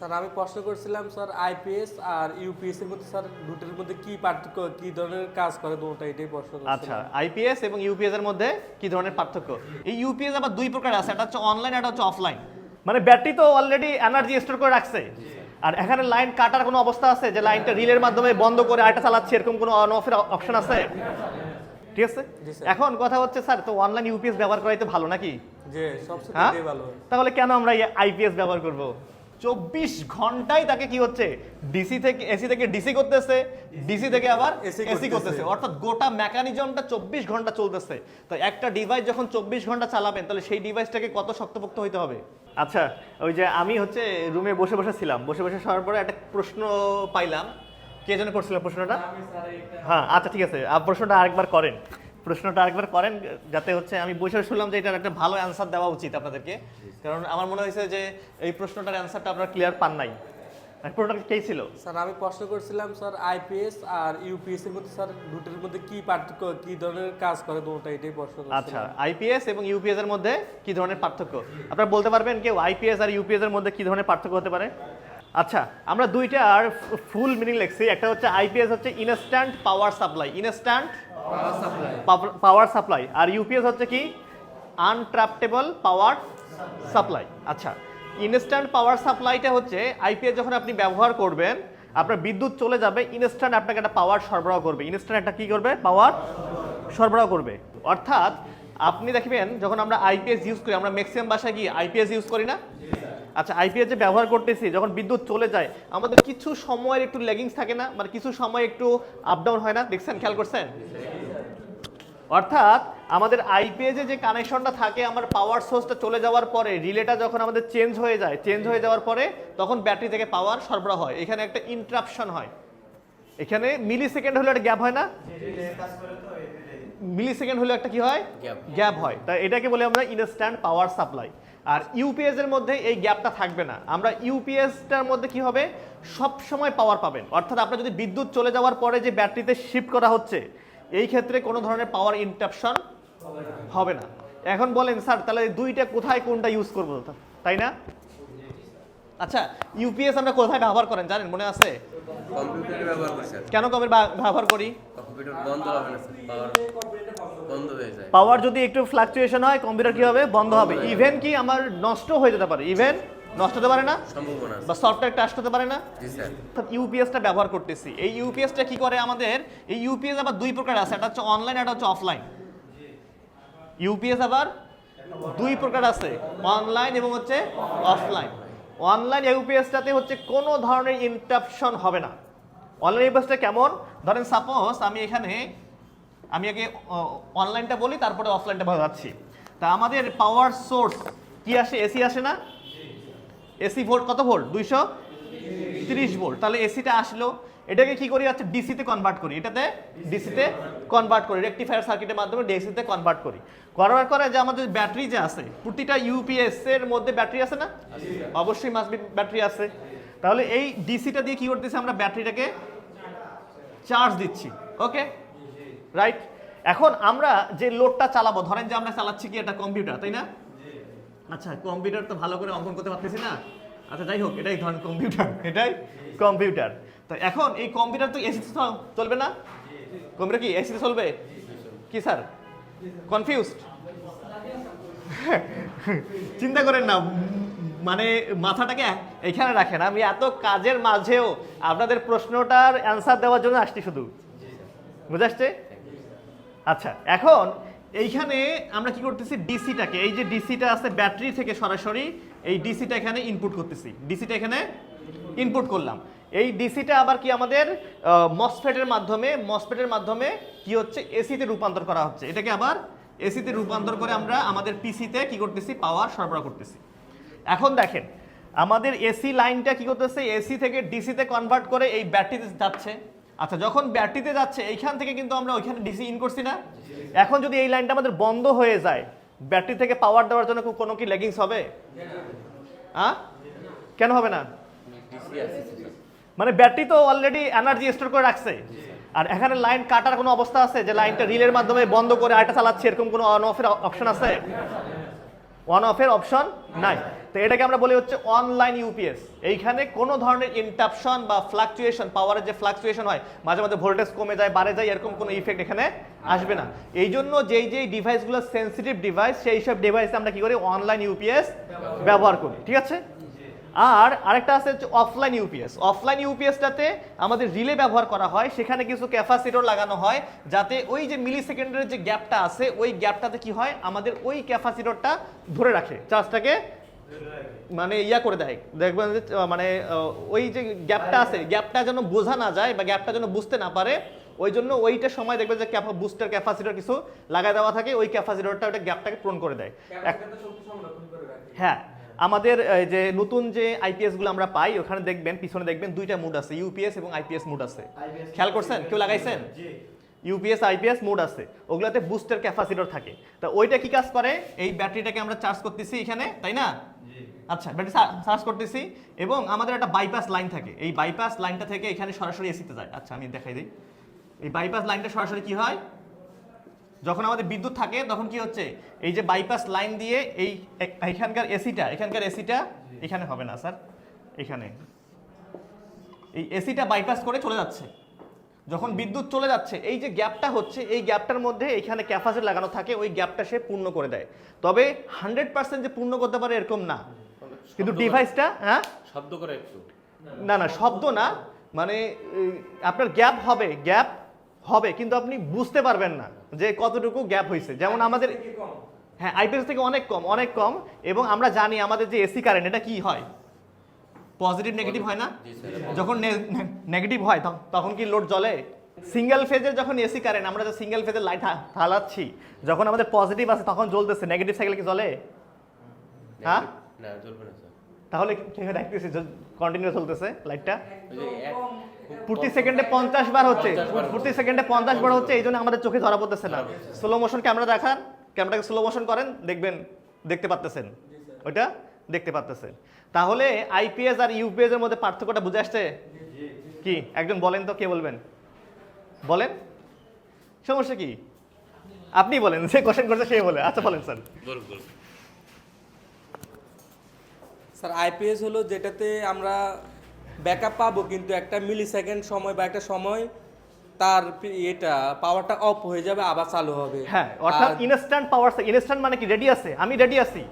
Sir আমি প্রশ্ন করছিলাম স্যার আইপিএস আর ইউপিএস এর মধ্যে স্যার দুটোর মধ্যে কি পার্থক্য কি ধরনের কাজ করে দুটো এটাই প্রশ্ন করছিলাম। আচ্ছা আইপিএস এবং ইউপিএস এর মধ্যে কি ধরনের পার্থক্য? এই ইউপিএস আবার দুই প্রকার আছে একটা হচ্ছে অনলাইন একটা হচ্ছে অফলাইন মানে ব্যাটারি তো অলরেডি এনার্জি স্টোর করে রাখছে। আর এখানে লাইন কাটার কোনো অবস্থা আছে? যে লাইনটা রিলের মাধ্যমে বন্ধ করে আরেকটা চালাচ্ছে এরকম কোনো অন অফের অপশন আছে? ঠিক আছে? এখন কথা হচ্ছে স্যার তো অনলাইন ইউপিএস ব্যবহার করাই তো ভালো নাকি? হ্যাঁ? ভালো। তাহলে কেন আমরা আইপিএস ব্যবহার করব? চব্বিশ ঘন্টায় তাকে কি হচ্ছে? ডিসি থেকে এসি থেকে ডিসি করতেছে ডিসি থেকে আবার এসি করতেছে। অর্থাৎ গোটা মেকানিজমটা চব্বিশ ঘণ্টা চলতেছে। তো একটা ডিভাইস যখন চব্বিশ ঘণ্টা চালাবেন তাহলে সেই ডিভাইসটাকে কত শক্তপোক্ত হইতে হবে? আচ্ছা ওই যে আমি হচ্ছে রুমে বসে বসে ছিলাম। বসে বসে শোয়ার পরে একটা প্রশ্ন পাইলাম। কে যেন করছিলাম প্রশ্নটা? হ্যাঁ আচ্ছা ঠিক আছে। আপ প্রশ্নটা আরেকবার করেন। প্রশ্নটা আরেকবার করেন যাতে হচ্ছে আমি বসে শুনলাম যে এটার একটা ভালো অ্যান্সার দেওয়া উচিত আপনাদেরকে। কারণ আমার মনে হয়েছে যে এই প্রশ্নটার অ্যান্সারটা আপনারা ক্লিয়ার পান নাই। প্রশ্নটা কে ছিল? স্যার আমি প্রশ্ন করছিলাম স্যার আইপিএস আর ইউপিএস এর মধ্যে স্যার দুটোর মধ্যে কি পার্থক্য কি ধরনের কাজ করে দুটো এটাই প্রশ্ন আচ্ছা আইপিএস এবং ইউপিএস এর মধ্যে কি ধরনের পার্থক্য? আপনারা বলতে পারবেন কেউ আইপিএস আর ইউপিএস এর মধ্যে কি ধরনের পার্থক্য হতে পারে? আচ্ছা আমরা দুইটা আর ফুল মিনিং লিখছি। একটা হচ্ছে আইপিএস হচ্ছে instant power supply instant power supply আর ইউপিএস হচ্ছে কি? আনট্রাপটেবল পাওয়ার সাপ্লাই আচ্ছা ইনস্ট্যান্ট পাওয়ার সাপ্লাইটা হচ্ছে আইপিএস যখন আপনি ব্যবহার করবেন, আপনার বিদ্যুৎ চলে যাবে ইনস্ট্যান্ট আপনাকে একটা পাওয়ার সরবরাহ করবে। ইনস্ট্যান্ট একটা কি করবে? পাওয়ার সরবরাহ করবে। অর্থাৎ, আপনি দেখবেন, যখন আমরা আইপিএস ইউজ করি, আমরা ম্যাক্সিমাম বাসায় কি আইপিএস ইউজ করি না? আচ্ছা আইপিএস যে ব্যবহার করতেছি যখন বিদ্যুৎ চলে যায় আমাদের কিছু সময়ের একটু লেগিংস থাকে না মানে কিছু সময় একটু আপ ডাউন হয় না দেখছেন খেয়াল করছেন? অর্থাৎ আমাদের আইপিএসে যে কানেকশনটা থাকে আমার পাওয়ার সোর্সটা চলে যাওয়ার পরে রিলেটা যখন আমাদের চেঞ্জ হয়ে যায় চেঞ্জ হয়ে যাওয়ার পরে তখন ব্যাটারি থেকে পাওয়ার সরবরাহ হয়। এখানে একটা ইন্টারাপশন হয়। এখানে মিলি সেকেন্ড হলে একটা গ্যাপ হয় না? মিলি সেকেন্ড হলে একটা কি হয়? গ্যাপ হয়। তাই এটাকে বলে আমরা ইনস্ট্যান্ট পাওয়ার সাপ্লাই আর ইউপিএস এর মধ্যে এই গ্যাপটা থাকবে না। আমরা ইউপিএসটার মধ্যে কি হবে? সব সময় পাওয়ার পাবেন। অর্থাৎ আপনার যদি বিদ্যুৎ চলে যাওয়ার পরে যে ব্যাটারিতে শিফট করা হচ্ছে, এই ক্ষেত্রে কোনো ধরনের পাওয়ার ইন্টারপ্শন হবে না। এখন বলেন, স্যার, তাহলে দুইটা কোথায় কোনটা ইউজ করব? তাই না? আচ্ছা ইউপিএস আমরা কোথায় ব্যবহার করেন? জানেন, মনে আছে? কম্পিউটারে ব্যবহার করি স্যার কেন কবে ব্যবহার করি? কম্পিউটার বন্ধ হবে না পাওয়ার বন্ধ হয়ে যায়। পাওয়ার যদি একটু ফ্লাকচুয়েশন হয় কম্পিউটার কি হবে। বন্ধ হবে ইভেন কি আমার নষ্ট হয়ে যেতে পারে। ইভেন নষ্ট হতে পারে না? সম্ভাবনা। বা সফটওয়্যার ক্রাশ হতে পারে না? জি স্যার। ইউপিএসটা ব্যবহার করতেছি। এই ইউপিএসটা কি করে আমাদের? এই ইউপিএস আবার দুই প্রকার আছে। একটা হচ্ছে অনলাইন একটা হচ্ছে অফলাইন ইউপিএস আবার দুই প্রকার আছে। অনলাইন এবং হচ্ছে অফলাইন অনলাইন ইউপিএসটাতে হচ্ছে কোনো ধরনের ইন্টাপশন হবে না। অনলাইন ইউপিএসটা কেমন? ধরেন সাপোজ আমি এখানে আমি আগে অনলাইনটা বলি তারপরে অফলাইনটা যাচ্ছি। তা আমাদের পাওয়ার সোর্স কি আসে? এসি আসে না? এসি ভোল্ট কত ভোল্ট দুইশো তিরিশ ভোল্ট তাহলে এসিটা আসলো। এটাকে কি করি? হচ্ছে ডিসিতে কনভার্ট করি। এটাতে ডিসিতে কনভার্ট করি। রেকটিফায়ার সার্কিটের মাধ্যমে ডিসিতে কনভার্ট করি। করার পরে যে আমাদের ব্যাটারি যে আছে, প্রতিটা ইউপিএস এর মধ্যে ব্যাটারি আছে না? অবশ্যই মাসবি ব্যাটারি আছে। তাহলে এই ডিসিটা দিয়ে কি করতেছি আমরা? ব্যাটারিটাকে চার্জ দিচ্ছি। ওকে রাইট এখন আমরা যে লোডটা চালাবো, ধরেন যে আমরা চালাচ্ছি কি এটা কম্পিউটার তাই না? আচ্ছা কম্পিউটার তো ভালো করে অঙ্কন করতে পারতেছি না। আচ্ছা যাই হোক, এটাই ধরেন কম্পিউটার এটাই কম্পিউটার তো এখন এই কম্পিউটার তো এসিতে চলবে না? কম্পিউটার কি এসিতে চলবে? কি স্যার কনফিউজড চিন্তা করেন না মানে মাথাটাকে এখানে রাখেন, আমি এত কাজের মাঝেও আপনাদের প্রশ্নটার অ্যান্সার দেওয়ার জন্য আসছি শুধু। বুঝে আসছে? আচ্ছা এখন এইখানে আমরা কি করতেছি? ডিসিটাকে এই যে ডিসিটা আছে ব্যাটারি থেকে সরাসরি, এই ডিসিটা এখানে ইনপুট করতেছি। ডিসিটা এখানে ইনপুট করলাম। এই ডিসিটা আবার কি আমাদের মসফেটের মাধ্যমে মসফেটের মাধ্যমে কি হচ্ছে? এসিতে রূপান্তর করা হচ্ছে। এটাকে আবার এসিতে রূপান্তর করে আমরা আমাদের পিসিতে কি করতেছি? পাওয়ার সরবরাহ করতেছি। এখন দেখেন আমাদের এসি লাইনটা কি করতেছে? এসি থেকে ডিসিতে কনভার্ট করে এই ব্যাটারিতে যাচ্ছে। আচ্ছা যখন ব্যাটারিতে যাচ্ছে এইখান থেকে কিন্তু আমরা ওইখানে ডিসি ইন করছি না। এখন যদি এই লাইনটা আমাদের বন্ধ হয়ে যায় ব্যাটারি থেকে পাওয়ার দেওয়ার জন্য কোনো কি লেগিংস হবে? হ্যাঁ কেন হবে না? মানে ব্যাটারি তো অলরেডি এনার্জি স্টোর করে রাখছে। আর এখানে লাইন কাটার কোনো অবস্থা আছে? যে লাইনটা রিলের মাধ্যমে বন্ধ করে আরেকটা চালাচ্ছে এরকম কোনো অন অফের অপশন আছে? অন অফের অপশন নাই। তো এটাকে আমরা বলি হচ্ছে অনলাইন ইউপিএস এইখানে কোনো ধরনের ইন্টাপশন বা ফ্লাকচুয়েশন পাওয়ারের যে ফ্লাকচুয়েশন হয় মাঝে মাঝে ভোল্টেজ কমে যায় বাড়ে যায় এরকম কোনো ইফেক্ট এখানে আসবে না। এই জন্য যেই যেই ডিভাইসগুলো সেন্সিটিভ ডিভাইস সেই সব ডিভাইসে আমরা কি করি? অনলাইন ইউপিএস ব্যবহার করি। ঠিক আছে? আর আরেকটা আছে হচ্ছে অফলাইন ইউপিএস অফলাইন ইউপিএসটাতে আমাদের রিলে ব্যবহার করা হয় সেখানে কিছু ক্যাপাসিটর লাগানো হয় যাতে ওই যে মিলি সেকেন্ডের যে গ্যাপটা আছে ওই গ্যাপটাতে কি হয় আমাদের ওই ক্যাপাসিটরটা ধরে রাখে চার্জটাকে মানে ইয়া করে দেয়। দেখবেন মানে ওই যে গ্যাপটা আছে গ্যাপটা যেন বোঝা না যায় বা গ্যাপটা যেন বুঝতে না পারে ওই জন্য ওইটা সময় দেখবে যে বুস্টার ক্যাপাসিটর কিছু লাগাই দেওয়া থাকে ওই ক্যাপাসিটরটা ওটা গ্যাপটাকে পূরণ করে দেয়। হ্যাঁ। আমাদের যে নতুন যে আইপিএসগুলো আমরা পাই ওখানে দেখবেন পিছনে দেখবেন দুইটা মুড আছে ইউপিএস এবং আইপিএস মুড আছে। খেয়াল করছেন? কেউ লাগাইছেন? ইউপিএস আইপিএস মুড আছে ওগুলাতে বুস্টার ক্যাপাসিটর থাকে। তা ওইটা কি কাজ করে? এই ব্যাটারিটাকে আমরা চার্জ করতেছি এখানে তাই না? আচ্ছা ব্যাটারি চার্জ করতেছি এবং আমাদের একটা বাইপাস লাইন থাকে। এই বাইপাস লাইনটা থেকে এখানে সরাসরি এসিতে যায়। আচ্ছা আমি দেখাই দিই। এই বাইপাস লাইনটা সরাসরি কি হয়? যখন আমাদের বিদ্যুৎ থাকে তখন কি হচ্ছে? এই যে বাইপাস লাইন দিয়ে এই এখানকার এসিটা এখানকার এসিটা এখানে হবে না স্যার। এখানে। এই এসিটা বাইপাস করে চলে যাচ্ছে। যখন বিদ্যুৎ চলে যাচ্ছে এই যে গ্যাপটা হচ্ছে এই গ্যাপটার মধ্যে এখানে ক্যাপাসিটি লাগানো থাকে ওই গ্যাপটা সে পূর্ণ করে দেয়। তবে হান্ড্রেড পার্সেন্ট যে পূর্ণ করতে পারে এরকম না। কিন্তু ডিভাইসটা হ্যাঁ? শব্দ করে একটু। না না শব্দ না। মানে আপনার গ্যাপ হবে গ্যাপ হবে কিন্তু আপনি বুঝতে পারবেন না। যে কতটুকু গ্যাপ হয়েছে যেমন আমাদের হ্যাঁ আইপিএস থেকে অনেক কম অনেক কম এবং আমরা জানি আমাদের যে এসি কারেন্ট এটা কি হয়? পজিটিভ নেগেটিভ হয় না? জি স্যার যখন নেগেটিভ হয় তখন- তখন কি লোড জ্বলে? সিঙ্গেল ফেজের যখন এসি কারেন্ট আমরা যে সিঙ্গেল ফেজের লাইট ঢালাচ্ছি যখন আমাদের পজিটিভ আছে তখন জ্বলতেছে। নেগেটিভ সাইকেল কি জ্বলে? হ্যাঁ? না জ্বলবে না তাহলে কি দেখতেছি? কন্টিনিউ চলতেছে লাইটটা প্রতি সেকেন্ডে পঞ্চাশ বার হচ্ছে। 50 প্রতি সেকেন্ডে পঞ্চাশ বার হচ্ছে এই জন্য আমাদের চোখে ধরা পড়তেছে না। স্লো মোশন ক্যামেরা দেখান ক্যামেরাটাকে স্লো মোশন করেন দেখবেন দেখতে পাচ্তেছেন ওইটা দেখতে পাচ্তেছেন তাহলে আইপিএস আর ইউপিএস এর মধ্যে পার্থক্যটা বুঝে আসছে? কি? একজন বলেন তো কে বলবেন? বলেন। সমস্যা কি? আপনি বলেন যে কোশ্চেন করছে সে বলে। আচ্ছা বলেন স্যার। স্যার আইপিএস হলো যেটাতে আমরা ব্যাকআপ পাবো কিন্তু একটা মিলি সেকেন্ড সময় বা একটা সময় তার এটা পাওয়ারটা অফ হয়ে যাবে আবার চালু হবে। হ্যাঁ অর্থাৎ ইনস্ট্যান্ট পাওয়ার ইনস্ট্যান্ট মানে কি রেডি আছে? আমি রেডি আছি।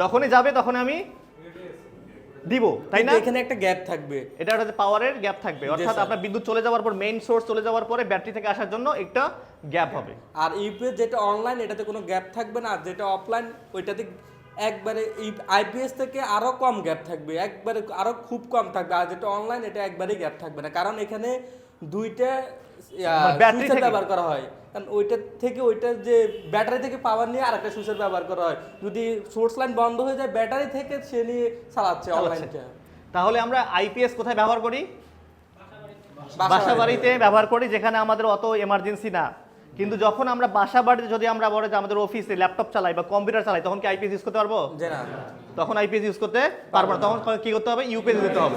যখনই যাবে তখন আমি দিব তাই না? এখানে একটা গ্যাপ থাকবে। এটা হচ্ছে পাওয়ারের গ্যাপ থাকবে। অর্থাৎ আপনার বিদ্যুৎ চলে যাওয়ার পর মেইন সোর্স চলে যাওয়ার পরে ব্যাটারি থেকে আসার জন্য একটা গ্যাপ হবে। আর ইউপিএস যেটা অনলাইন এটাতে কোনো গ্যাপ থাকবে না। আর যেটা অফলাইন ওইটাতে একবারে এই আইপিএস থেকে আরও কম গ্যাপ থাকবে একবারে আরও খুব কম থাকবে আর যেটা অনলাইন এটা একবারেই গ্যাপ থাকবে না। কারণ এখানে দুইটা সুইচের ব্যবহার করা হয়। কারণ ওইটা থেকে ওইটা যে ব্যাটারি থেকে পাওয়ার নিয়ে আরেকটা সুইচের ব্যবহার করা হয়। যদি সোর্স লাইন বন্ধ হয়ে যায় ব্যাটারি থেকে সে নিয়ে চালাচ্ছে। অনলাইনটা তাহলে আমরা আইপিএস কোথায় ব্যবহার করি? বাসা বাড়িতে ব্যবহার করি যেখানে আমাদের অত এমার্জেন্সি না। কিন্তু যখন আমরা বাসা বাড়িতে যদি আমরা বলে যে আমাদের অফিসে ল্যাপটপ চালাই বা কম্পিউটার চালাই তখন কি আইপিএস ইউজ করতে পারব? তখন আইপিএস ইউজ করতে পারব না। তখন কি করতে হবে? ইউপিএস দিতে হবে।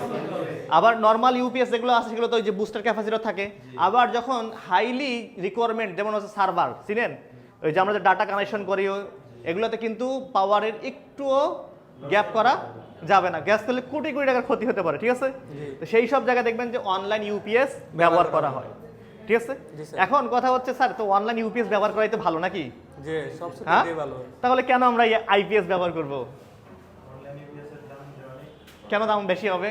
আবার নর্মাল ইউপিএস যেগুলো আছে সেগুলো তো ওই যে বুস্টার ক্যাপাসিটর থাকে। আবার যখন হাইলি রিকোয়ারমেন্ট যেমন হচ্ছে সার্ভার চিনেন? ওই যে আমরা যে ডাটা কানেকশন করি এগুলোতে কিন্তু পাওয়ারের একটুও গ্যাপ করা যাবে না। গ্যাস করলে কোটি কোটি টাকার ক্ষতি হতে পারে ঠিক আছে? তো সেই সব জায়গায় দেখবেন যে অনলাইন ইউপিএস ব্যবহার করা হয়। ঠিক আছে? এখন কথা হচ্ছে স্যার তো অনলাইন ইউপিএস ব্যবহার করাই তো ভালো নাকি? হ্যাঁ? তাহলে কেন আমরা আইপিএস ব্যবহার করব? কেন দাম বেশি হবে?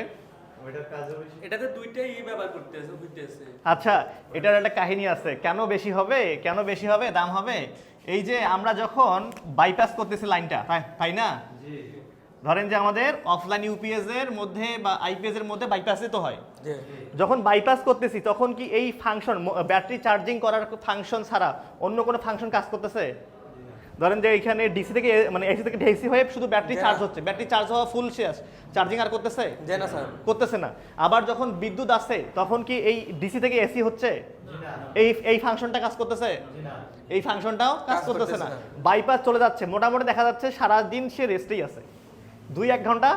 এটাতে দুইটাই ব্যবহার করতেছে হইতেছে। আচ্ছা এটার একটা কাহিনী আছে। কেন বেশি হবে? কেন বেশি হবে? দাম হবে? এই যে আমরা যখন বাইপাস করতেছি লাইনটা তাই- তাই না? ধরেন যে আমাদের অফলাইন ইউপিএস এর মধ্যে বা আইপিএস এর মধ্যে বাইপাসই তো হয়। যখন বাইপাস করতেছি তখন কি এই ফাংশন ব্যাটারি চার্জিং করার ফাংশন ছাড়া অন্য কোনো ফাংশন কাজ করতেছে? ধরেন যে এখানে ডিসি থেকে মানে এসি থেকে ডিসি হয়ে শুধু ব্যাটারি চার্জ হচ্ছে। ব্যাটারি চার্জ হওয়া ফুল শেষ। চার্জিং আর করতেছে? না স্যার করতেছে না। আবার যখন বিদ্যুৎ আসে তখন কি এই ডিসি থেকে এসি হচ্ছে? এই এই ফাংশনটা কাজ করতেছে? এই ফাংশনটাও কাজ কাজ করতেছে না। বাইপাস চলে যাচ্ছে। মোটামুটি দেখা যাচ্ছে সারা দিন সে রেস্টেই আছে। দুই এক ঘণ্টা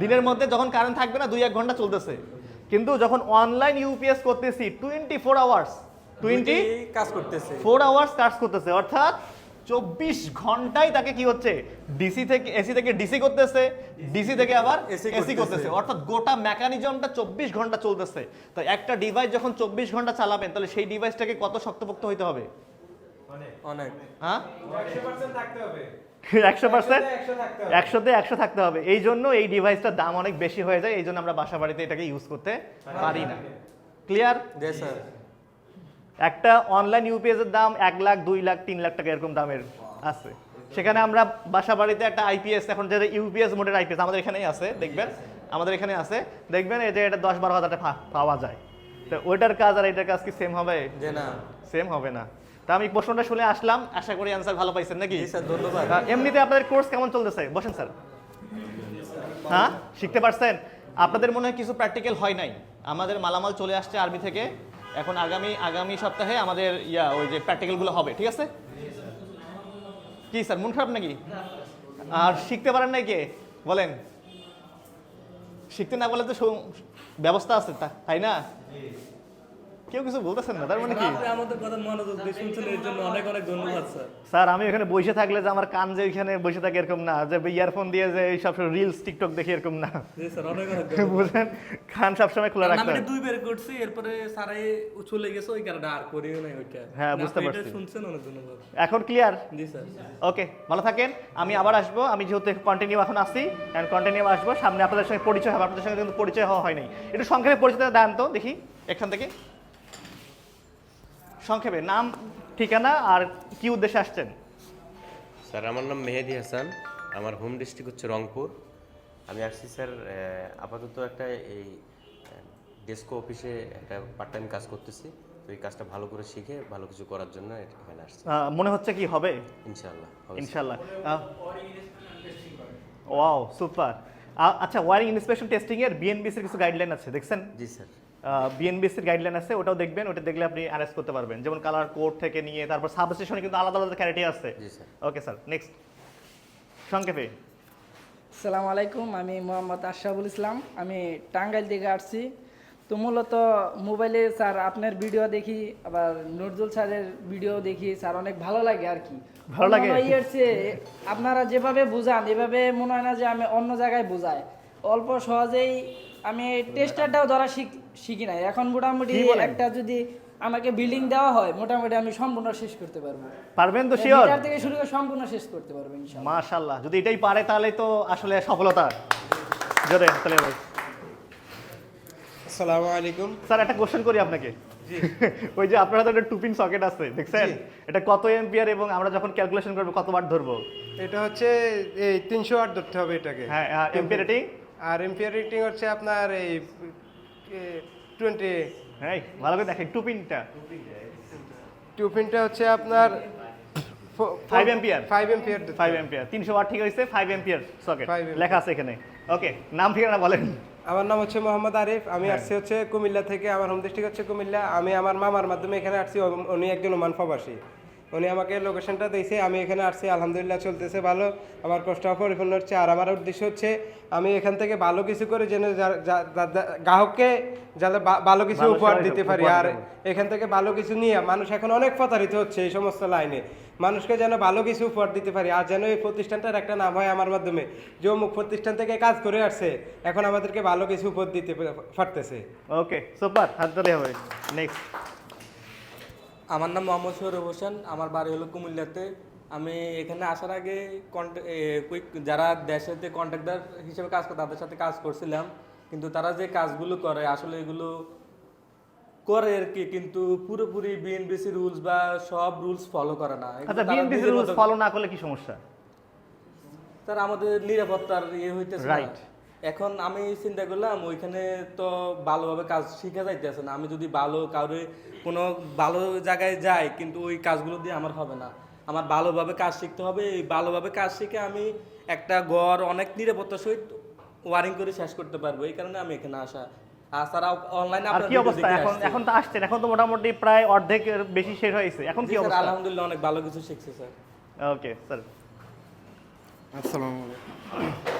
দিনের মধ্যে যখন কারেন্ট থাকবে না দুই এক ঘণ্টা চলতেছে। কিন্তু যখন অনলাইন ইউপিএস করতেছি টোয়েন্টি ফোর আওয়ার্স টোয়েন্টি কাজ করতেছে। ফোর আওয়ার্স কাজ করতেছে। অর্থাৎ চব্বিশ ঘন্টায় তাকে কি হচ্ছে? ডিসি থেকে এসি থেকে ডিসি করতেছে ডিসি থেকে আবার এসি করতেছে। করতেছে। অর্থাৎ গোটা মেকানিজমটা চব্বিশ ঘণ্টা চলতেছে। তো একটা ডিভাইস যখন চব্বিশ ঘণ্টা চালাবেন তাহলে সেই ডিভাইসটাকে কত শক্তপোক্ত হইতে হবে? অনেক। হ্যাঁ? থাকতে হবে। একশো পার্সেন্ট? একশোতে একশো থাকতে হবে। এই জন্য এই ডিভাইসটার দাম অনেক বেশি হয়ে যায় এই জন্য আমরা বাসা বাড়িতে এটাকে ইউজ করতে পারি না। ক্লিয়ার স্যার একটা অনলাইন ইউপিএস এর দাম এক লাখ দুই লাখ তিন লাখ টাকা এরকম দামের আছে। সেখানে আমরা বাসা বাড়িতে একটা আইপিএস এখন যেটা ইউপিএস মোডের আইপিএস আমাদের এখানেই আছে দেখবেন? আমাদের এখানে আছে। দেখবেন এই যে এটা দশ বারো হাজার টাকা পাওয়া যায়। তো ওইটার কাজ আর এটার কাজ কি সেম হবে? সেম হবে না। তা আমি প্রশ্নটা শুনে আসলাম আশা করি অ্যান্সার ভালো পাইছেন নাকি? স্যার ধন্যবাদ। এমনিতে আপনাদের কোর্স কেমন চলতেছে? বসেন স্যার। হ্যাঁ? শিখতে পারছেন? আপনাদের মনে হয় কিছু প্র্যাকটিক্যাল হয় নাই? আমাদের মালামাল চলে আসছে আরবি থেকে। এখন আগামী আগামী সপ্তাহে আমাদের ইয়া ওই যে প্র্যাকটিক্যালগুলো হবে ঠিক আছে? কি স্যার মন খারাপ নাকি? আর শিখতে পারেন নাই কে? বলেন। শিখতে না বলে তো ব্যবস্থা আছে তা- তাই না? কেউ কিছু বলতেছেন না তার মানে কি? আমাদের কথা মনোযোগ দিয়ে শুনছেন এর জন্য অনেক অনেক ধন্যবাদ স্যার। স্যার আমি এখানে বসে থাকলে যে আমার কান যে এখানে বসে থাকে এরকম না যে ইয়ারফোন দিয়ে যে সব রিলস টিকটক দেখি এরকম না। জি স্যার অনেক অনেক বুঝলেন? কান সবসময় খোলা রাখতে আমি দুই বের করছি এরপরে সারাই চলে গেছে ওই কারণে আর করিও নাই ওইটা। হ্যাঁ, বুঝতে পারছি। শুনছেন অনেক ধন্যবাদ। এখন ক্লিয়ার জি স্যার। ওকে ভালো থাকেন। আমি আবার আসব। আমি যেহেতু কন্টিনিউ এখন আসি অ্যান্ড কন্টিনিউ আসব সামনে আপনাদের সঙ্গে পরিচয় হবে আপনাদের সঙ্গে কিন্তু পরিচয় হওয়া হয়নি একটু সংক্ষেপে পরিচয় দেন তো দেখি এখান থেকে। সংক্ষেপে নাম ঠিকানা আর কি উদ্দেশ্যে আসছেন? স্যার আমার নাম মেহেদি হাসান। আমার হোম ডিস্ট্রিক্ট হচ্ছে রংপুর। আমি আসছি স্যার আপাতত একটা এই ডেস্কো অফিসে একটা পার্ট টাইম কাজ করতেছি। তো এই কাজটা ভালো করে শিখে ভালো কিছু করার জন্য এখানে আসছি। মনে হচ্ছে কি হবে? ইনশাআল্লাহ হবে ইনশাল্লাহ ওয়াও সুপার। আচ্ছা ওয়ারিং ইন্সপেকশন টেস্টিং এর বিএনবিসির কিছু গাইডলাইন আছে দেখছেন? জি স্যার। বিএনবিসির গাইডলাইন আছে ওটাও দেখবেন ওটা দেখলে আপনি অ্যারেস্ট করতে পারবেন। যেমন কালার কোড থেকে নিয়ে তারপর সাবস্টেশনে কিন্তু আলাদা আলাদা ক্যারেটি আছে। জি স্যার। ওকে স্যার নেক্সট সংক্ষেপে। আসসালামু আলাইকুম আমি মোহাম্মদ আশরাফুল ইসলাম। আমি টাঙ্গাইল থেকে আসছি। তো মূলত মোবাইলে স্যার আপনার ভিডিও দেখি আবার নজরুল স্যারের ভিডিও দেখি স্যার অনেক ভালো লাগে আর কি। ভালো লাগে? আপনারা যেভাবে বুঝান এভাবে মনে হয় না যে আমি অন্য জায়গায় বুঝাই। অল্প সহজেই আমি টেস্টারটাও ধরা শিখ শিখি নাই। এখন মোটামুটি একটা যদি আমাকে বিল্ডিং দেওয়া হয় মোটামুটি আমি সম্পূর্ণ শেষ করতে পারব। পারবেন তো শিওর? মিটার থেকে শুরু করে সম্পূর্ণ শেষ করতে পারব ইনশাআল্লাহ মাশাল্লাহ। যদি এটাই পারে তাহলে তো আসলে সফলতা। জোরে তাহলে ভাই। আসসালামু আলাইকুম। স্যার একটা কোশ্চেন করি আপনাকে। ওই যে আপনার তো একটা টুপিন সকেট আছে দেখছেন? এটা কত এম্পিয়ার এবং আমরা যখন ক্যালকুলেশন করব কত বার ধরবো? এটা হচ্ছে এই তিনশো ওয়াট ধরতে হবে এটাকে। হ্যাঁ এম্পিয়ার রেটিং আর এম্পিয়ার রেটিং হচ্ছে আপনার এই টোয়েন্টি হ্যাঁ ভালো করে দেখেন টুপিনটা টিউপিনটা হচ্ছে আপনার? ফাইভ এম্পিয়ার ফাইভ এম্পিয়ার তিনশো ওয়াট ঠিক হয়েছে ফাইভ এম্পিয়ার সকেট লেখা আছে এখানে। ওকে নাম ঠিকানা বলেন। আমার নাম হচ্ছে মোহাম্মদ আরিফ আমি হ্যাঁ। আসছি হচ্ছে কুমিল্লা থেকে আমার হোম ডিস্ট্রিক্ট হচ্ছে কুমিল্লা। আমি আমার মামার মাধ্যমে এখানে আসছি উনি একজন ওমান প্রবাসী। উনি আমাকে লোকেশনটা দিয়েছে আমি এখানে আসছি আলহামদুলিল্লাহ চলতেছে ভালো। আমার কষ্ট পরিপূর্ণ হচ্ছে আর আমার উদ্দেশ্য হচ্ছে আমি এখান থেকে ভালো কিছু করে যেন গ্রাহককে যাতে ভালো কিছু উপহার দিতে পারি। আর এখান থেকে ভালো কিছু নিয়ে মানুষ এখন অনেক প্রতারিত হচ্ছে এই সমস্ত লাইনে মানুষকে যেন ভালো কিছু উপহার দিতে পারি। আর যেন এই প্রতিষ্ঠানটার একটা নাম হয় আমার মাধ্যমে যে অমুক প্রতিষ্ঠান থেকে কাজ করে আসছে এখন আমাদেরকে ভালো কিছু উপহার দিতে পারতেছে। ওকে সুপার হাত ধরে হবে। নেক্সট আমার নাম মোহাম্মদ সৌরভ হোসেন আমার বাড়ি হলো কুমিল্লাতে। আমি এখানে আসার আগে কুইক যারা দেশেতে কন্ট্রাক্টর হিসেবে কাজ করে তাদের সাথে কাজ করছিলাম। কিন্তু তারা যে কাজগুলো করে আসলে এগুলো করে আর কি কিন্তু পুরোপুরি বিএনবিসি রুলস বা সব রুলস ফলো করে না। আচ্ছা তারা রুলস ফলো না করলে কি সমস্যা? স্যার আমাদের নিরাপত্তার ইয়ে হইতেছে না। এখন আমি চিন্তা করলাম ওইখানে তো ভালোভাবে কাজ শিখা যাইতেছে না। আমি যদি ভালো কাউরে কোনো ভালো জায়গায় যাই কিন্তু ওই কাজগুলো দিয়ে আমার হবে না। আমার ভালোভাবে কাজ শিখতে হবে এই ভালোভাবে কাজ শিখে আমি একটা ঘর অনেক নিরাপত্তার সহিত ওয়ারিং করে শেষ করতে পারব। এই কারণে আমি এখানে আসা। আর তারা অনলাইনে আর কি অবস্থা? এখন এখন তো আসছেন এখন তো মোটামুটি প্রায় অর্ধেক বেশি শেষ হয়েছে এখন কি অবস্থা? আলহামদুলিল্লাহ অনেক ভালো কিছু শিখছে স্যার। ওকে স্যার আসসালামু আলাইকুম।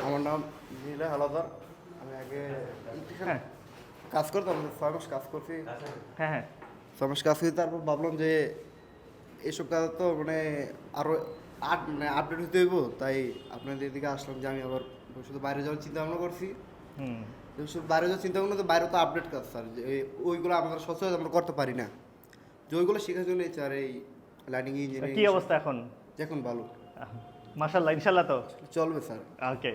আমার নাম নীলা হালাদার আমি আগে হ্যাঁ। কাজ করতাম ছয় মাস কাজ করছি। হ্যাঁ হ্যাঁ। ছয় মাস কাজ করছি তারপর ভাবলাম যে এসব কাজ তো মানে আরও আট মানে আপডেট হতে হইব তাই আপনাদের দিকে আসলাম যে আমি আবার শুধু বাইরে যাওয়ার চিন্তা ভাবনা করছি। হুম। বাইরে যাওয়ার চিন্তা ভাবনা তো বাইরে তো আপডেট কাজ স্যার। যে ওইগুলো আমাদের সচরাচর আমরা করতে পারি না। যে ওইগুলো শেখার জন্য স্যার এই লার্নিং কি অবস্থা এখন? এখন ভালো। মাশাল্লাহ ইনশাল্লাহ তো। চলবে স্যার। ওকে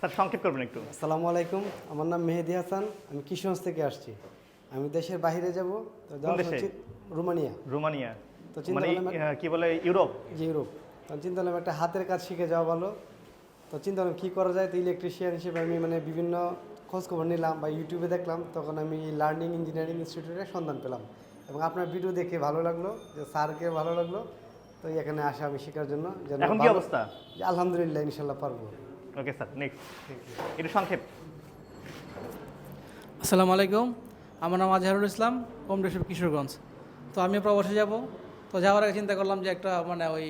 স্যার সংক্ষেপ করবেন একটু। আসসালামু আলাইকুম আমার নাম মেহেদি হাসান আমি কিশোরগঞ্জ থেকে আসছি। আমি দেশের বাইরে যাব রোমানিয়া। রোমানিয়া। তো চিন্তা মানে কি বলে ইউরোপ? ইউরোপ। তো চিন্তা করলাম একটা হাতের কাজ শিখে যাওয়া ভালো। তো চিন্তা করলাম কী করা যায় তো ইলেকট্রিশিয়ান হিসেবে আমি মানে বিভিন্ন খোঁজখবর নিলাম বা ইউটিউবে দেখলাম তখন আমি লার্নিং ইঞ্জিনিয়ারিং ইনস্টিটিউটের সন্ধান পেলাম। এবং আপনার ভিডিও দেখে ভালো লাগল যে স্যারকে ভালো লাগল। তো এখানে আসা আমি শেখার জন্য এখন কি অবস্থা? আলহামদুলিল্লাহ ইনশাল্লাহ পারব। ওকে স্যার নেক্সট একটু সংক্ষেপ আসসালামু আলাইকুম আমার নাম আজহারুল ইসলাম কমরেশব কিশোরগঞ্জ। তো আমি প্রবাসে যাব। তো যাওয়ার আগে চিন্তা করলাম যে একটা মানে ওই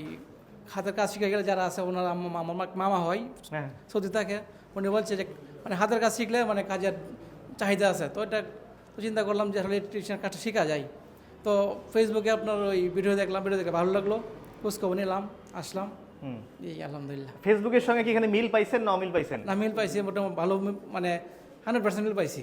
হাতের কাজ শিখে গেলে যারা আছে ওনার আমার মামা হয় হ্যাঁ। সৌদি থাকে। উনি বলছে যে মানে হাতের কাজ শিখলে মানে কাজের চাহিদা আছে। তো এটা তো চিন্তা করলাম যে আসলে ইলেকট্রিশিয়ান কাজটা শেখা যায়। তো ফেসবুকে আপনার ওই ভিডিও দেখলাম ভিডিও দেখে ভালো লাগল। খোঁজখবর নিলাম আসলাম। হুম। আলহামদুলিল্লাহ। ফেসবুকের সঙ্গে কি এখানে মিল পাইছেন না অমিল পাইছেন? না মিল পাইছি মোটামুটি ভালো মানে হান্ড্রেড পার্সেন্ট মিল পাইছি।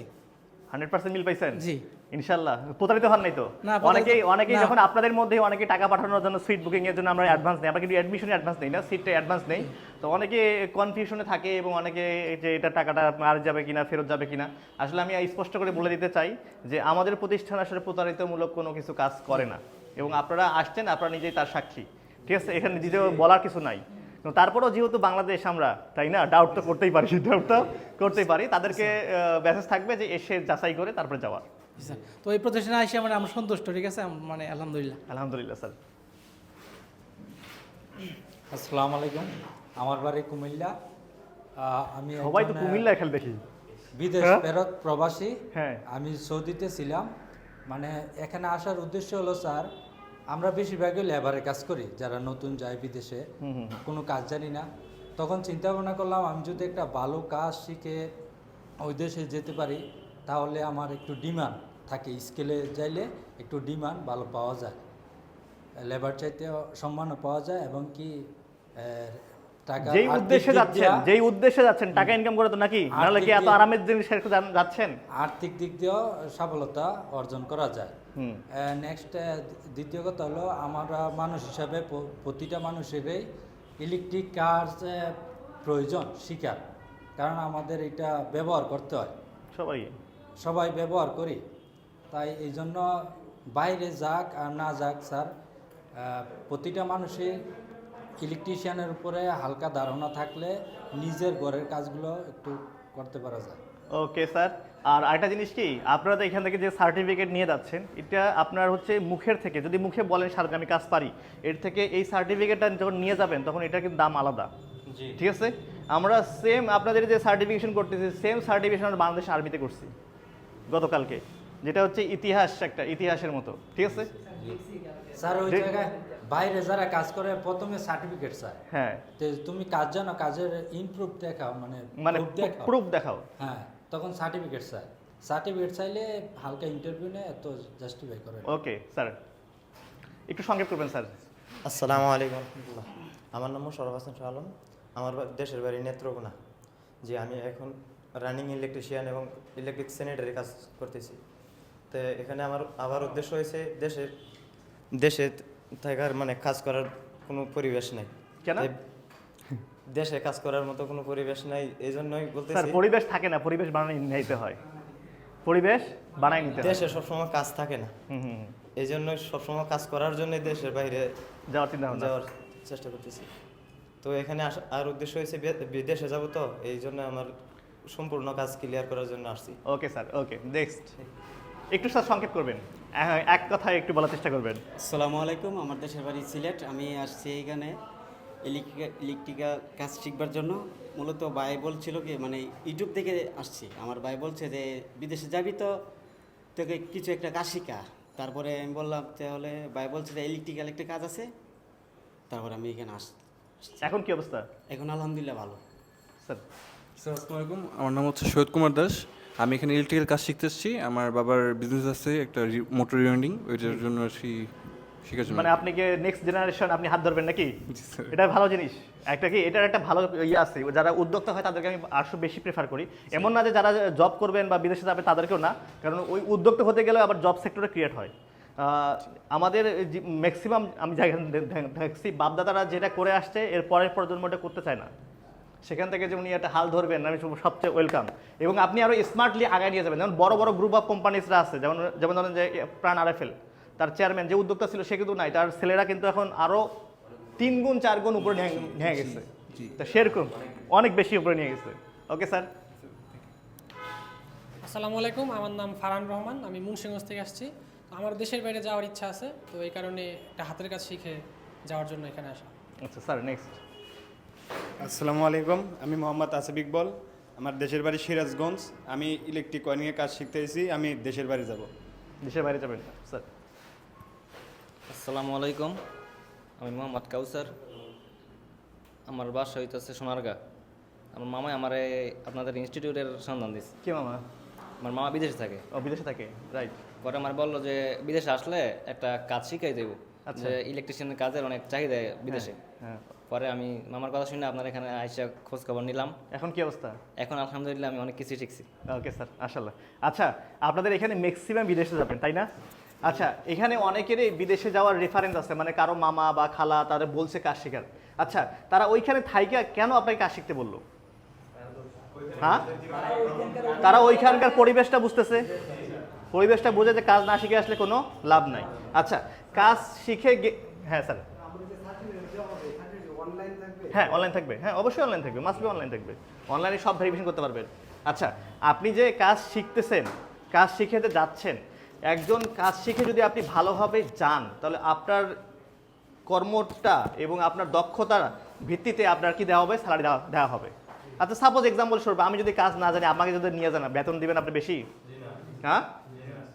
হান্ড্রেড পার্সেন্ট মিল পাইছেন? জি। ইনশাল্লাহ। প্রতারিত হন নাই তো? অনেকেই অনেকেই যখন আপনাদের মধ্যে অনেকে টাকা পাঠানোর জন্য সিট বুকিং এর জন্য আমরা অ্যাডভান্স নেই। আমরা কিন্তু অ্যাডমিশনে অ্যাডভান্স নেই না সিটটা অ্যাডভান্স নেই। তো অনেকে কনফিউশনে থাকে এবং অনেকে যে এটা টাকাটা আর যাবে কিনা ফেরত যাবে কিনা। আসলে আমি স্পষ্ট করে বলে দিতে চাই যে আমাদের প্রতিষ্ঠান আসলে প্রতারিতমূলক কোনো কিছু কাজ করে না। এবং আপনারা আসছেন আপনারা নিজেই তার সাক্ষী। ঠিক আছে? এখানে দ্বিতীয় বলার কিছু নাই। তারপরেও যেহেতু বাংলাদেশ আমরা তাই না? ডাউট তো করতেই পারি ডাউট তো করতেই পারি। তাদেরকে মেসেজ থাকবে যে এসে যাচাই করে তারপরে যাওয়ার। তো এই প্রতিষ্ঠানে আসে মানে আমরা সন্তুষ্ট ঠিক আছে? মানে আলহামদুলিল্লাহ। আলহামদুলিল্লাহ স্যার। আসসালামু আলাইকুম। আমার বাড়ি কুমিল্লা। আহ, আমি সবাই তো কুমিল্লা খেল দেখি। বিদেশ হ্যাঁ? ফেরত প্রবাসী। হ্যাঁ। আমি সৌদিতে ছিলাম। মানে এখানে আসার উদ্দেশ্য হলো স্যার আমরা বেশিরভাগই লেবারে কাজ করি যারা নতুন যায় বিদেশে কোনো কাজ জানি না। তখন চিন্তা ভাবনা করলাম আমি যদি একটা ভালো কাজ শিখে ওই দেশে যেতে পারি তাহলে আমার একটু ডিমান্ড থাকে। স্কেলে যাইলে একটু ডিমান্ড ভালো পাওয়া যায়। লেবার চাইতে সম্মানও পাওয়া যায় এবং কি টাকা যেই আর্থিক উদ্দেশ্যে দিক যাচ্ছেন যেই উদ্দেশ্যে যাচ্ছেন টাকা ইনকাম করে তো নাকি? নাহলে কি এত আরামের জিনিস যাচ্ছেন? আর্থিক দিক দিয়েও সফলতা অর্জন করা যায়। নেক্সট দ্বিতীয় কথা হলো আমরা মানুষ হিসাবে প্রতিটা মানুষেরই ইলেকট্রিক কার প্রয়োজন শিকার। কারণ আমাদের এটা ব্যবহার করতে হয়। সবাই। সবাই ব্যবহার করি। তাই এই জন্য বাইরে যাক আর না যাক স্যার প্রতিটা মানুষের ইলেকট্রিশিয়ানের উপরে হালকা ধারণা থাকলে নিজের ঘরের কাজগুলো একটু করতে পারা যায়। ওকে স্যার আর আরেকটা জিনিস কি? আপনারা তো এখান থেকে যে সার্টিফিকেট নিয়ে যাচ্ছেন এটা আপনার হচ্ছে মুখের থেকে যদি মুখে বলেন সার আমি কাজ পারি। এর থেকে এই সার্টিফিকেটটা যখন নিয়ে যাবেন তখন এটার কিন্তু দাম আলাদা। ঠিক আছে? আমরা সেম আপনাদের যে সার্টিফিকেশন করতেছি সেম সার্টিফিকেশন আমরা বাংলাদেশ আর্মিতে করছি গতকালকে। যেটা হচ্ছে ইতিহাস একটা ইতিহাসের মতো। ঠিক আছে? স্যার ওই জায়গায় বাইরে যারা কাজ করে প্রথমে সার্টিফিকেট চায় হ্যাঁ। তুমি কাজ জানো কাজের ইমপ্রুভ দেখাও মানে মানে প্রুফ দেখাও। হ্যাঁ। তখন সার্টিফিকেট চায় সার্টিফিকেট চাইলে হালকা ইন্টারভিউ নেয় এত জাস্টিফাই করে ওকে স্যার একটু সংক্ষেপ করবেন স্যার আসসালামু আলাইকুম আমার নাম মোশারফ হাসান শাহ আলম। আমার দেশের বাড়ি নেত্রকোনা যে আমি এখন রানিং ইলেকট্রিশিয়ান এবং ইলেকট্রিক স্যানিটারি কাজ করতেছি। তো এখানে আমার আবার উদ্দেশ্য হয়েছে দেশের দেশে থাকার মানে কাজ করার কোনো পরিবেশ নাই। কেন? দেশে কাজ করার মতো কোনো পরিবেশ নাই এই জন্যই বলতে স্যার পরিবেশ থাকে না পরিবেশ বানাই নিতে হয়। পরিবেশ বানাই নিতে হয়। দেশে সবসময় কাজ থাকে না। এই জন্যই সবসময় কাজ করার জন্য দেশের বাইরে যাওয়ার চিন্তা যাওয়ার চেষ্টা করতেছি। তো এখানে আর উদ্দেশ্য হয়েছে বিদেশে যাব তো এই জন্য আমার সম্পূর্ণ কাজ ক্লিয়ার করার জন্য আসছি। ওকে স্যার ওকে নেক্সট একটু স্যার সংক্ষেপ করবেন। হ্যাঁ, এক কথায় একটু বলার চেষ্টা করবেন। আসসালামু আলাইকুম আমার দেশের বাড়ি সিলেট আমি আসছি এখানে ইলেকট্রিক্যাল কাজ শিখবার জন্য মূলত ভাই বলছিল কি মানে ইউটিউব থেকে আসছি। আমার ভাই বলছে যে বিদেশে যাবি তো তোকে কিছু একটা কাজ শিখা। তারপরে আমি বললাম তাহলে ভাই বলছে যে ইলেকট্রিক্যাল একটা কাজ আছে তারপরে আমি এখানে আস এখন কি অবস্থা? এখন আলহামদুলিল্লাহ ভালো। স্যার। স্যার আসসালামু আলাইকুম। আমার নাম হচ্ছে সৈয়দ কুমার দাস। আমি এখানে ইলেকট্রিক্যাল কাজ শিখতে এসেছি। আমার বাবার বিজনেস আছে একটা মোটর রিওয়েন্ডিং ওইটার জন্য আর মানে আপনি কি নেক্সট জেনারেশন আপনি হাত ধরবেন নাকি? এটা ভালো জিনিস। একটা কি এটার একটা ভালো ইয়ে আছে। যারা উদ্যোক্তা হয় তাদেরকে আমি আরও বেশি প্রেফার করি। এমন না যে যারা জব করবেন বা বিদেশে যাবে তাদেরকেও না। কারণ ওই উদ্যোক্তা হতে গেলে আবার জব সেক্টরে ক্রিয়েট হয়। আমাদের ম্যাক্সিমাম আমি দেখছি বাপদাদারা যেটা করে আসছে এর পরের প্রজন্ম এটা করতে চায় না। সেখান থেকে যে উনি একটা হাল ধরবেন আমি সবচেয়ে ওয়েলকাম এবং আপনি আরও স্মার্টলি আগায় নিয়ে যাবেন। যেমন বড় বড় গ্রুপ অফ কোম্পানিজরা আছে। যেমন যেমন ধরেন যে প্রাণ আরএফএল তার চেয়ারম্যান যে উদ্যোক্তা ছিল সে কিন্তু নাই তার ছেলেরা কিন্তু এখন আরও তিন গুণ চার গুণ উপরে নিয়ে গেছে। তা সেরকম অনেক বেশি উপরে নিয়ে গেছে। ওকে স্যার আসসালামু আলাইকুম আমার নাম ফারহান রহমান আমি মুন্সিগঞ্জ থেকে আসছি। তো আমার দেশের বাইরে যাওয়ার ইচ্ছা আছে তো এই কারণে একটা হাতের কাজ শিখে যাওয়ার জন্য এখানে আসা। আচ্ছা স্যার নেক্সট আসসালামু আলাইকুম আমি মোহাম্মদ আসিফ ইকবল আমার দেশের বাড়ি সিরাজগঞ্জ। আমি ইলেকট্রিক ওয়ারিংয়ের কাজ শিখতে এসেছি আমি দেশের বাড়ি যাব। দেশের বাইরে যাবেন স্যার আসসালামু আলাইকুম। আমি মোহাম্মদ কাউসার। আমার বাসা হইতেছে সোনারগা। আমার মামাই আমার আপনাদের ইনস্টিটিউটের সন্ধান দিচ্ছে কি মামা? আমার মামা বিদেশে থাকে। ও বিদেশে থাকে রাইট পরে আমার বলল যে বিদেশে আসলে একটা কাজ শিখাই দেবো। আচ্ছা। যে ইলেকট্রিশিয়ানের কাজের অনেক চাহিদা বিদেশে। হ্যাঁ পরে আমি মামার কথা শুনে আপনার এখানে আইসা খোঁজ খবর নিলাম। এখন কি অবস্থা? এখন আলহামদুলিল্লাহ আমি অনেক কিছু শিখছি। ওকে স্যার আশাল্লাহ আচ্ছা আপনাদের এখানে ম্যাক্সিমাম বিদেশে যাবেন তাই না? আচ্ছা এখানে অনেকেরই বিদেশে যাওয়ার রেফারেন্স আছে মানে কারও মামা বা খালা তারা বলছে কাজ শেখার আচ্ছা তারা ওইখানে থাইকা কেন আপনাকে কাজ শিখতে বলল? হ্যাঁ? তারা ওইখানকার পরিবেশটা বুঝতেছে। পরিবেশটা বুঝে যে কাজ না শিখে আসলে কোনো লাভ নাই। আচ্ছা কাজ শিখে হ্যাঁ স্যার। হ্যাঁ অনলাইন থাকবে। হ্যাঁ অবশ্যই অনলাইন থাকবে। মাস্ট বি অনলাইন থাকবে। অনলাইনে সব ভেরিফিকেশন করতে পারবেন। আচ্ছা আপনি যে কাজ শিখতেছেন, কাজ শিখে যাচ্ছেন একজন কাজ শিখে যদি আপনি ভালোভাবে যান, তাহলে আপনার কর্মটা এবং আপনার দক্ষতার ভিত্তিতে আপনার কি দেওয়া হবে? স্যালারি দেওয়া হবে। আচ্ছা সাপোজ এক্সাম্পল স্বরূপ, আমি যদি কাজ না জানি, আমাকে যদি নিয়ে যান, বেতন দিবেন আপনি বেশি? হ্যাঁ?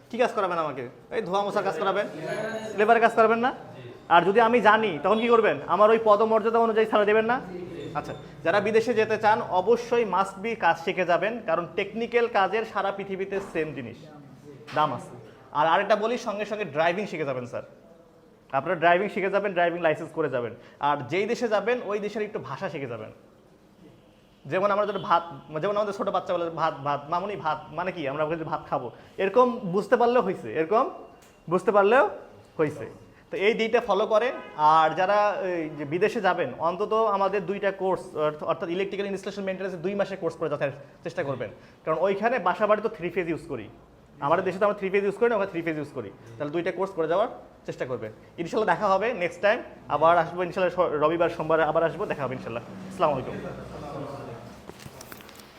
কি কাজ করাবেন আমাকে? এই ধোয়া মশার কাজ করাবেন? লেবারের কাজ করাবেন না? আর যদি আমি জানি, তখন কি করবেন? আমার ওই পদমর্যাদা অনুযায়ী ছাড়া দেবেন না? আচ্ছা যারা বিদেশে যেতে চান, অবশ্যই মাস্ট বি কাজ শিখে যাবেন, কারণ টেকনিক্যাল কাজের সারা পৃথিবীতে সেম জিনিস। দাম আছে। আর আরেকটা বলি, সঙ্গে সঙ্গে ড্রাইভিং শিখে যাবেন স্যার আপনারা ড্রাইভিং শিখে যাবেন ড্রাইভিং লাইসেন্স করে যাবেন। আর যেই দেশে যাবেন, ওই দেশের একটু ভাষা শিখে যাবেন। যেমন আমরা যেটা ভাত, যেমন আমাদের ছোটো বাচ্চা বলে, ভাত ভাত, মামুনি ভাত মানে কি, আমরা বলি ভাত খাব। এরকম বুঝতে পারলেও হয়েছে এরকম বুঝতে পারলেও হয়েছে তো এই দুইটা ফলো করেন। আর যারা যে বিদেশে যাবেন, অন্তত আমাদের দুইটা কোর্স অর্থাৎ ইলেকট্রিক্যাল ইনস্টলেশন মেনটেন্যান্সের দুই মাসের কোর্স করে যাওয়ার চেষ্টা করবেন। কারণ ওইখানে বাসা বাড়ি তো থ্রি ফেজ ইউজ করি। আমাদের দেশে তো আমরা থ্রি ফেজ ইউজ করি না, আমরা থ্রি ফেজ ইউজ করি। তাহলে দুইটা কোর্স করে যাওয়ার চেষ্টা করবেন ইনশাল্লাহ দেখা হবে নেক্সট টাইম আবার আসব, ইনশাল্লাহ রবিবার, সোমবার আবার আসব, দেখা হবে ইনশাল্লাহ। আসসালামু আলাইকুম।